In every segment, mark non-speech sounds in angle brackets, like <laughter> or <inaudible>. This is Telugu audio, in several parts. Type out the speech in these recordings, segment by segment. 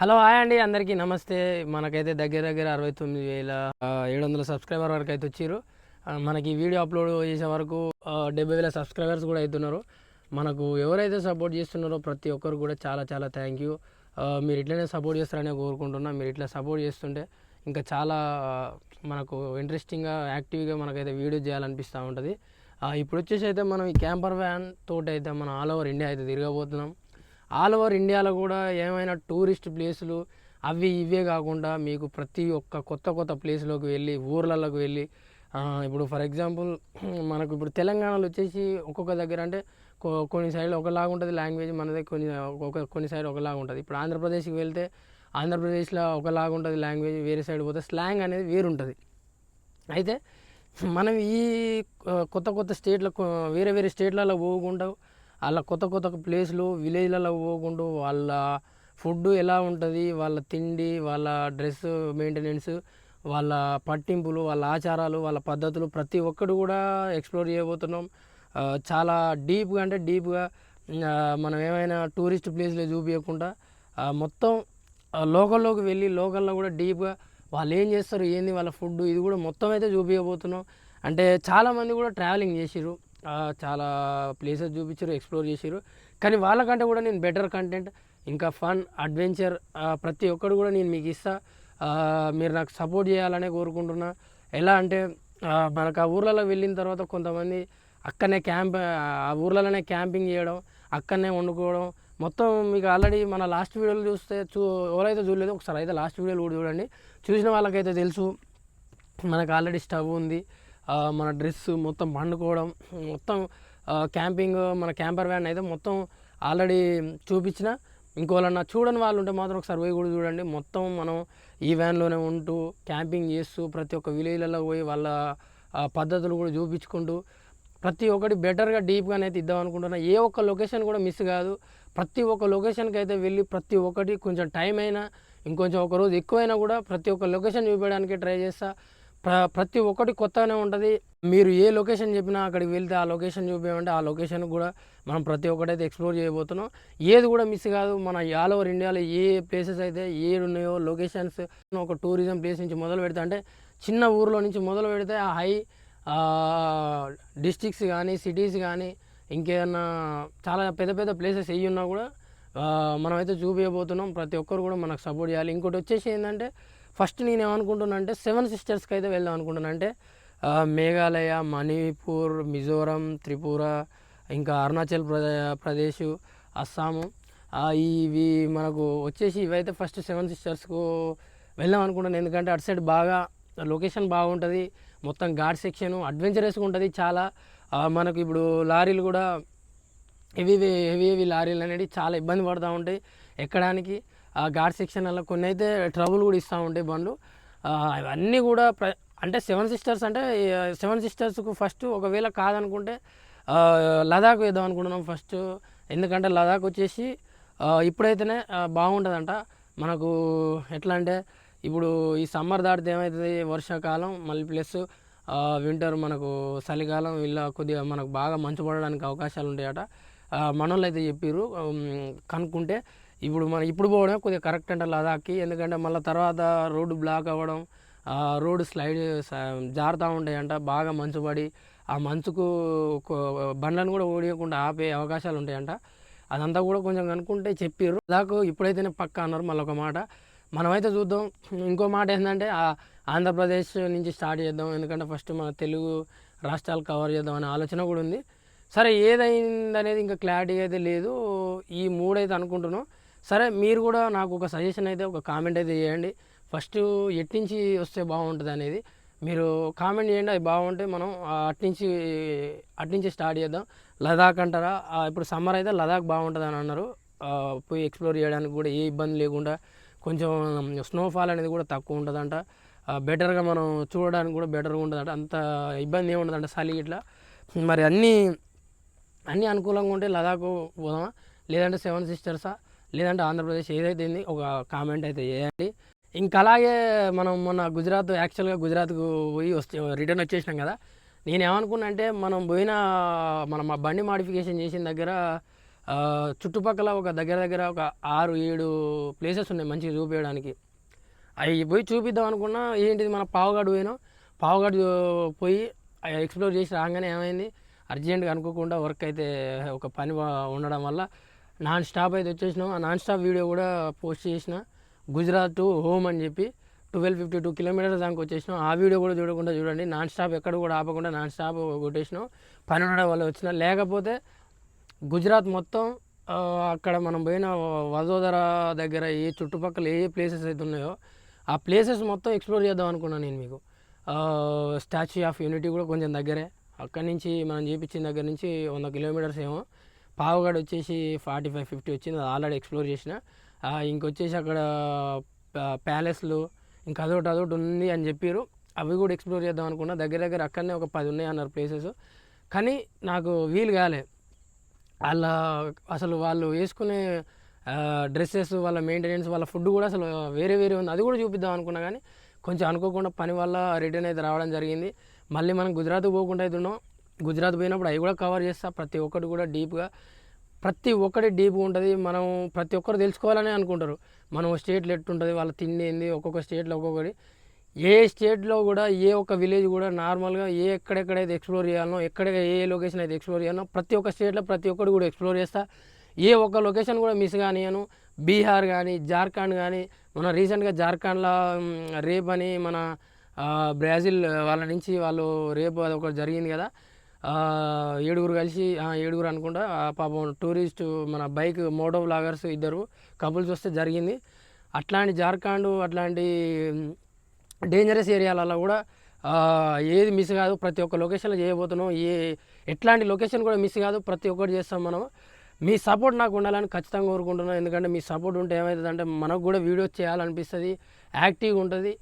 హలో హాయ్ అండి. అందరికీ నమస్తే. మనకైతే దగ్గర దగ్గర అరవై తొమ్మిది వేల ఏడు వందల సబ్స్క్రైబర్ వరకు అయితే వచ్చారు మనకి వీడియో అప్లోడ్ చేసే వరకు డెబ్బై వేల సబ్స్క్రైబర్స్ కూడా అవుతున్నారు మనకు ఎవరైతే సపోర్ట్ చేస్తున్నారో ప్రతి ఒక్కరు కూడా చాలా చాలా థ్యాంక్ యూ. మీరు ఇట్లనే సపోర్ట్ చేస్తారని కోరుకుంటున్నా. మీరు ఇట్లా సపోర్ట్ చేస్తుంటే ఇంకా చాలా మనకు ఇంట్రెస్టింగ్గా యాక్టివ్గా మనకైతే వీడియో చేయాలనిపిస్తూ ఉంటుంది. ఇప్పుడు వచ్చేసి అయితే మనం ఈ క్యాంపర్ వ్యాన్ తోటి అయితే మనం ఆల్ ఓవర్ ఇండియా అయితే తిరగబోతున్నాం. ఆల్ ఓవర్ ఇండియాలో కూడా ఏమైనా టూరిస్ట్ ప్లేసులు అవి ఇవే కాకుండా మీకు ప్రతి ఒక్క కొత్త కొత్త ప్లేస్లోకి వెళ్ళి ఊర్లలోకి వెళ్ళి ఇప్పుడు ఫర్ ఎగ్జాంపుల్ మనకు ఇప్పుడు తెలంగాణలో వచ్చేసి ఒక్కొక్క దగ్గర అంటే కొన్ని సైడ్ ఒకలాగా ఉంటుంది లాంగ్వేజ్ మనది కొన్ని ఒక కొన్ని సైడ్ ఒకలాగా ఉంటుంది. ఇప్పుడు ఆంధ్రప్రదేశ్కి వెళ్తే ఆంధ్రప్రదేశ్లో ఒకలాగా ఉంటుంది లాంగ్వేజ్ వేరే సైడ్ పోతే స్లాంగ్ అనేది వేరుంటుంది. అయితే మనం ఈ కొత్త కొత్త స్టేట్లకు వేరే వేరే స్టేట్లలో పోకుండా అలా కొత్త కొత్త ప్లేస్లు విలేజ్లలో పోకుండా వాళ్ళ ఫుడ్ ఎలా ఉంటుంది వాళ్ళ తిండి వాళ్ళ డ్రెస్ మెయింటెనెన్స్ వాళ్ళ పట్టింపులు వాళ్ళ ఆచారాలు వాళ్ళ పద్ధతులు ప్రతి ఒక్కటి కూడా ఎక్స్ప్లోర్ చేయబోతున్నాం. చాలా డీప్గా అంటే డీప్గా మనం ఏమైనా టూరిస్ట్ ప్లేస్లో చూపించకుండా మొత్తం లోకల్లోకి వెళ్ళి లోకల్లో కూడా డీప్గా వాళ్ళు ఏం చేస్తారు ఏంది వాళ్ళ ఫుడ్ ఇది కూడా మొత్తం అయితే చూపించబోతున్నాం అంటే చాలామంది కూడా ట్రావెలింగ్ చేసిరు చాలా ప్లేసెస్ చూపించారు ఎక్స్ప్లోర్ చేసారు కానీ వాళ్ళకంటే కూడా నేను బెటర్ కంటెంట్ ఇంకా ఫన్ అడ్వెంచర్ ప్రతి ఒక్కరు కూడా నేను మీకు ఇస్తా. మీరు నాకు సపోర్ట్ చేయాలనే కోరుకుంటున్నా. ఎలా అంటే మనకు ఆ ఊర్లలో వెళ్ళిన తర్వాత కొంతమంది అక్కడనే క్యాంప్ ఆ ఊర్లలోనే క్యాంపింగ్ చేయడం అక్కడనే వండుకోవడం. మొత్తం మీకు ఆల్రెడీ మన లాస్ట్ వీడియోలు చూస్తే చూ ఎవరైతే చూడలేదు ఒకసారి అయితే లాస్ట్ వీడియోలు కూడా చూడండి. చూసిన వాళ్ళకైతే తెలుసు మనకు ఆల్రెడీ స్టవ్ ఉంది. మన డ్రెస్ మొత్తం పండుకోవడం మొత్తం క్యాంపింగ్ మన క్యాంపర్ వ్యాన్ అయితే మొత్తం ఆల్రెడీ చూపించిన. ఇంకోళ్ళన్నా చూడని వాళ్ళు ఉంటే మాత్రం ఒకసారి పోయి కూడా చూడండి. మొత్తం మనం ఈ వ్యాన్లోనే ఉంటూ క్యాంపింగ్ చేస్తూ ప్రతి ఒక్క విలేజ్లలో పోయి వాళ్ళ పద్ధతులు కూడా చూపించుకుంటూ ప్రతి ఒక్కటి బెటర్గా డీప్గా అయితే ఇద్దాం అనుకుంటున్నా. ఏ ఒక్క లొకేషన్ కూడా మిస్ కాదు. ప్రతి ఒక్క లొకేషన్కి అయితే వెళ్ళి ప్రతి ఒక్కటి కొంచెం టైం అయినా ఇంకొంచెం ఒక రోజు ఎక్కువైనా కూడా ప్రతి ఒక్క లొకేషన్ చూపించడానికి ట్రై చేస్తా. ప్ర ప్రతి ఒక్కటి కొత్తగానే ఉంటుంది. మీరు ఏ లొకేషన్ చెప్పినా అక్కడికి వెళ్తే ఆ లొకేషన్ చూపించమంటే ఆ లొకేషన్ కూడా మనం ప్రతి ఒక్కటి అయితే ఎక్స్ప్లోర్ చేయబోతున్నాం. ఏది కూడా మిస్ కాదు. మన ఆల్ ఓవర్ ఇండియాలో ఏ ప్లేసెస్ అయితే ఏ ఉన్నాయో లొకేషన్స్ ఒక టూరిజం ప్లేస్ నుంచి మొదలు పెడితే అంటే చిన్న ఊర్లో నుంచి మొదలు పెడితే ఆ హై డిస్ట్రిక్ట్స్ కానీ సిటీస్ కానీ ఇంకేదన్నా చాలా పెద్ద పెద్ద ప్లేసెస్ అయ్యి ఉన్నా కూడా మనమైతే చూపించబోతున్నాం ప్రతి ఒక్కరు కూడా మనకు సపోర్ట్ చేయాలి. ఇంకోటి వచ్చేసి ఏంటంటే ఫస్ట్ నేను అంటే సెవెన్ సిస్టర్స్కి అయితే వెళ్దాం అనుకుంటున్నా. అంటే మేఘాలయ మణిపూర్ మిజోరం త్రిపుర ఇంకా అరుణాచల్ ప్రదే ప్రదేశ్ అస్సాము. ఇవి మనకు వచ్చేసి ఇవైతే ఫస్ట్ సెవెన్ సిస్టర్స్కు వెళ్దాం అనుకుంటున్నాను ఎందుకంటే అటు సైడ్ బాగా లొకేషన్ బాగుంటుంది. మొత్తం ఘాట్ సెక్షన్ అడ్వెంచరస్గా ఉంటుంది చాలా. మనకు ఇప్పుడు లారీలు కూడా హెవీ హెవీ హెవీ లారీలు అనేవి చాలా ఇబ్బంది పడుతూ ఉంటాయి. ఎక్కడానికి ఘాట్ సెక్షన్ అలా కొన్ని అయితే ట్రబుల్ కూడా ఇస్తూ ఉంటాయి బండ్లు. అవన్నీ కూడా ప్ర అంటే సెవెన్ సిస్టర్స్ అంటే సెవెన్ సిస్టర్స్కు ఫస్ట్ ఒకవేళ కాదనుకుంటే లదాఖ్ వేద్దాం అనుకుంటున్నాం ఫస్ట్. ఎందుకంటే లదాఖ్ వచ్చేసి ఇప్పుడైతేనే బాగుంటుందంట. మనకు ఎట్లా అంటే ఇప్పుడు ఈ సమ్మర్ దాటితే ఏమవుతుంది వర్షాకాలం మళ్ళీ ప్లస్ వింటర్ మనకు చలికాలం ఇలా కొద్దిగా మనకు బాగా మంచు పడడానికి అవకాశాలు ఉంటాయట మనోళ్ళు అయితే చెప్పారు కనుక్కుంటే ఇప్పుడు మనం ఇప్పుడు పోవడం కొద్దిగా కరెక్ట్ అంటే లదాఖ్కి ఎందుకంటే మళ్ళీ తర్వాత రోడ్డు బ్లాక్ అవ్వడం ఆ, రోడ్డు స్లైడ్ జారుతూ ఉంటాయంట బాగా మంచు పడి ఆ మంచుకు బండ్లను కూడా ఓడియకుండా ఆపే అవకాశాలు ఉంటాయంట. అదంతా కూడా కొంచెం కనుక్కుంటే చెప్పారు దాకు ఇప్పుడైతేనే పక్క అన్నారు మళ్ళీ ఒక మాట. మనమైతే చూద్దాం. ఇంకో మాట ఏంటంటే ఆ ఆంధ్రప్రదేశ్ నుంచి స్టార్ట్ చేద్దాం. ఎందుకంటే ఫస్ట్ మన తెలుగు రాష్ట్రాలు కవర్ చేద్దాం అనే ఆలోచన కూడా ఉంది. సరే ఏదైంది అనేది ఇంకా క్లారిటీ అయితే లేదు. ఈ మూడైతే అనుకుంటున్నాం. సరే మీరు కూడా నాకు ఒక సజెషన్ అయితే ఒక కామెంట్ అయితే చేయండి. ఫస్ట్ ఎట్నుంచి వస్తే బాగుంటుంది అనేది మీరు కామెంట్ చేయండి అది బాగుంటే మనం అట్నుంచి అట్నుంచి స్టార్ట్ చేద్దాం. లదాఖ్ అంటారా? ఇప్పుడు సమ్మర్ అయితే లదాఖ్ బాగుంటుంది అని అన్నారు. పోయి ఎక్స్ప్లోర్ చేయడానికి కూడా ఏ ఇబ్బంది లేకుండా కొంచెం స్నోఫాల్ అనేది కూడా తక్కువ ఉంటుందంట. బెటర్గా మనం చూడడానికి కూడా బెటర్గా ఉంటుందంట. అంత ఇబ్బంది ఏమి ఉండదంట చలి ఇట్లా మరి అన్నీ అన్నీ అనుకూలంగా ఉంటే లదాఖ్ పోదామా? లేదంటే సెవెన్ సిస్టర్సా లేదంటే ఆంధ్రప్రదేశ్ ఏదైతే ఉంది ఒక కామెంట్ అయితే చేయండి. ఇంకా అలాగే మనం మొన్న గుజరాత్ యాక్చువల్గా గుజరాత్కు పోయి వస్తే రిటర్న్ వచ్చేసినాం కదా. నేనేమనుకున్నా అంటే మనం పోయిన మనం మా బండి మాడిఫికేషన్ చేసిన దగ్గర చుట్టుపక్కల ఒక దగ్గర దగ్గర ఒక ఆరు ఏడు ప్లేసెస్ ఉన్నాయి మంచిగా చూపించడానికి. అవి పోయి చూపిద్దాం అనుకున్నా ఏంటిది మన పావుగాడు పోయినాం పావుగాడు పోయి ఎక్స్ప్లోర్ చేసి రాగానే ఏమైంది అర్జెంట్గా అనుకోకుండా వర్క్ అయితే ఒక పని ఉండడం వల్ల నాన్ స్టాప్ అయితే వచ్చేసినాం. ఆ నాన్ స్టాప్ వీడియో కూడా పోస్ట్ చేసిన. గుజరాత్ టు హోమ్ అని చెప్పి ట్వెల్వ్ ఫిఫ్టీ టూ కిలోమీటర్స్ దాకా వచ్చేసినాం. ఆ వీడియో కూడా చూడకుండా చూడండి. నాన్ స్టాప్ ఎక్కడ కూడా ఆపకుండా నాన్ స్టాప్ కొట్టేసినాం. పని ఉండడం వల్ల వచ్చిన. లేకపోతే గుజరాత్ మొత్తం అక్కడ మనం పోయిన వదోదర దగ్గర ఏ చుట్టుపక్కల ఏ ప్లేసెస్ అయితే ఉన్నాయో ఆ ప్లేసెస్ మొత్తం ఎక్స్ప్లోర్ చేద్దాం అనుకున్నాను నేను మీకు. స్టాచ్యూ ఆఫ్ యూనిటీ కూడా కొంచెం దగ్గరే. అక్కడి నుంచి మనం చేపించిన దగ్గర నుంచి వంద కిలోమీటర్స్ ఏమో. పావుగడ వచ్చేసి ఫార్టీ ఫైవ్ ఫిఫ్టీ వచ్చింది. అది ఆల్రెడీ ఎక్స్ప్లోర్ చేసిన. ఇంకొచ్చేసి అక్కడ ప్యాలెస్లు ఇంకా అదొకటి అదొకటి ఉంది అని చెప్పారు అవి కూడా ఎక్స్ప్లోర్ చేద్దాం అనుకున్నా. దగ్గర దగ్గర అక్కడనే ఒక పది ఉన్నాయి అన్నారు ప్లేసెస్. కానీ నాకు వీలు కాలే. వాళ్ళ అసలు వాళ్ళు వేసుకునే డ్రెస్సెస్ వాళ్ళ మెయింటెనెన్స్ వాళ్ళ ఫుడ్ కూడా అసలు వేరే వేరే ఉంది. అది కూడా చూపిద్దాం అనుకున్నా కానీ కొంచెం అనుకోకుండా పని వల్ల రిటర్న్ అయితే రావడం జరిగింది. మళ్ళీ మనం గుజరాత్ పోకుండా అయితే ఉన్నాం. గుజరాత్ పోయినప్పుడు అవి కూడా కవర్ చేస్తా ప్రతి ఒక్కటి కూడా డీప్గా ప్రతి ఒక్కటి డీప్గా ఉంటుంది మనం ప్రతి ఒక్కరు తెలుసుకోవాలని అనుకుంటారు. మనం స్టేట్లో ఎట్టుంటుంది వాళ్ళ తిండి ఏంది ఒక్కొక్క స్టేట్లో ఒక్కొక్కటి. ఏ స్టేట్లో కూడా ఏ ఒక్క విలేజ్ కూడా నార్మల్గా ఏ ఎక్కడెక్కడైతే ఎక్స్ప్లోర్ చేయాలనో ఎక్కడ ఏ లొకేషన్ అయితే ఎక్స్ప్లోర్ చేయాలనో ప్రతి ఒక్క స్టేట్లో ప్రతి ఒక్కటి కూడా ఎక్స్ప్లోర్ చేస్తా. ఏ ఒక్క లొకేషన్ కూడా మిస్ కానియను బీహార్ కానీ జార్ఖండ్ కానీ మన రీసెంట్గా జార్ఖండ్లో రేప్ అని మన బ్రాజిల్ వాళ్ళ నుంచి వాళ్ళు రేపు అది ఒకటి జరిగింది కదా. ఏడుగురు కలిసి ఏడుగురు అనుకుంటా పాపం టూరిస్ట్ మన బైక్ మోటో బ్లాగర్స్ ఇద్దరు కపుల్స్ వస్తే జరిగింది. అట్లాంటి జార్ఖండ్ అట్లాంటి డేంజరస్ ఏరియాలలో కూడా ఏది మిస్ కాదు ప్రతి ఒక్క లొకేషన్లో చేయబోతున్నాం. ఏ ఎట్లాంటి లొకేషన్ కూడా మిస్ కాదు ప్రతి ఒక్కటి చేస్తాం మనం. మీ సపోర్ట్ నాకు ఉండాలని ఖచ్చితంగా కోరుకుంటున్నాను. ఎందుకంటే మీ సపోర్ట్ ఉంటే ఏమవుతుందంటే మనకు కూడా వీడియోస్ చేయాలనిపిస్తుంది యాక్టివ్గా ఉంటుంది.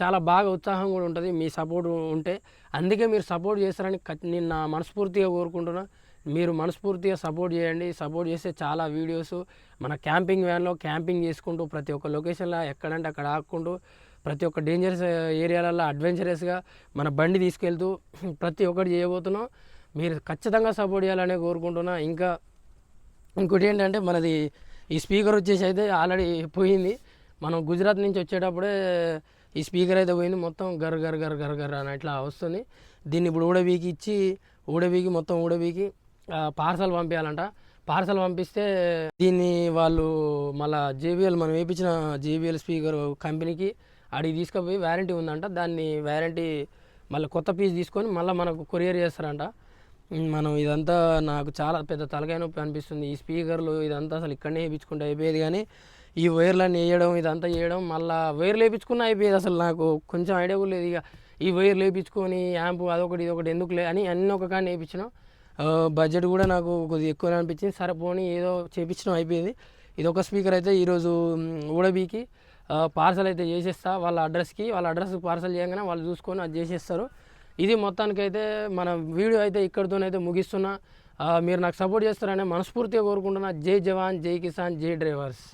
చాలా బాగా ఉత్సాహం కూడా ఉంటుంది. మీ సపోర్ట్ ఉంటే అందుకే మీరు సపోర్ట్ చేస్తారని నేను నా మనస్ఫూర్తిగా కోరుకుంటున్నా. మీరు మనస్ఫూర్తిగా సపోర్ట్ చేయండి. సపోర్ట్ చేస్తే చాలా వీడియోస్ మన క్యాంపింగ్ వ్యాన్లో క్యాంపింగ్ చేసుకుంటూ ప్రతి ఒక్క లొకేషన్లో ఎక్కడంటే అక్కడ ఆకుంటూ ప్రతి ఒక్క డేంజరస్ ఏరియాలలో అడ్వెంచరస్గా మన బండి తీసుకెళ్తూ <clears throat> ప్రతి ఒక్కటి చేయబోతున్నాం. మీరు ఖచ్చితంగా సపోర్ట్ చేయాలనే కోరుకుంటున్నా. ఇంకా ఇంకోటి ఏంటంటే మనది ఈ స్పీకర్ వచ్చేసి అయితే ఆల్రెడీ పోయింది. మనం గుజరాత్ నుంచి వచ్చేటప్పుడే ఈ స్పీకర్ అయితే పోయింది మొత్తం గర్ గర్ గర్ గర్ గర్ అని అట్లా వస్తుంది. దీన్ని ఇప్పుడు ఊడబీకి ఇచ్చి ఊడబీకి మొత్తం ఊడబీకి పార్సల్ పంపించాలంట పార్సల్ పంపిస్తే దీన్ని వాళ్ళు మళ్ళా జేబీఎల్ మనం వేయించిన జేబిఎల్ స్పీకర్ కంపెనీకి అడిగి తీసుకుపోయి వ్యారంటీ ఉందంట. దాన్ని వ్యారంటీ మళ్ళీ కొత్త పీస్ తీసుకొని మళ్ళీ మనకు కొరియర్ చేస్తారంట. మనం ఇదంతా నాకు చాలా పెద్ద తలకాయ నొప్పి అనిపిస్తుంది. ఈ స్పీకర్లు ఇదంతా అసలు ఇక్కడనే వేయించుకుంటే అయిపోయేది కానీ ఈ వైర్లన్నీ వేయడం ఇదంతా చేయడం మళ్ళీ వైర్లు వేయించుకున్న అయిపోయేది అసలు నాకు. కొంచెం ఐడియా కూడా లేదు ఇక. ఈ వైర్లు వేయించుకొని యాంపు అదొకటి ఇదొకటి ఎందుకులే అని అన్ని ఒక కానీ వేయించినాం బడ్జెట్ కూడా నాకు కొద్దిగా ఎక్కువ అనిపించింది. సరే పోనీ ఏదో చేపించడం అయిపోయింది. ఇది ఒక స్పీకర్ అయితే ఈరోజు ఊడబీకి పార్సల్ అయితే చేసేస్తా. వాళ్ళ అడ్రస్కి వాళ్ళ అడ్రస్ పార్సల్ చేయగానే వాళ్ళు చూసుకొని అది చేసేస్తారు. ఇది మొత్తానికైతే మన వీడియో అయితే ఇక్కడితోనైతే ముగిస్తున్నా. మీరు నాకు సపోర్ట్ చేస్తారని మనస్ఫూర్తిగా కోరుకుంటున్నా. జై జవాన్ జై కిసాన్ జై డ్రైవర్స్.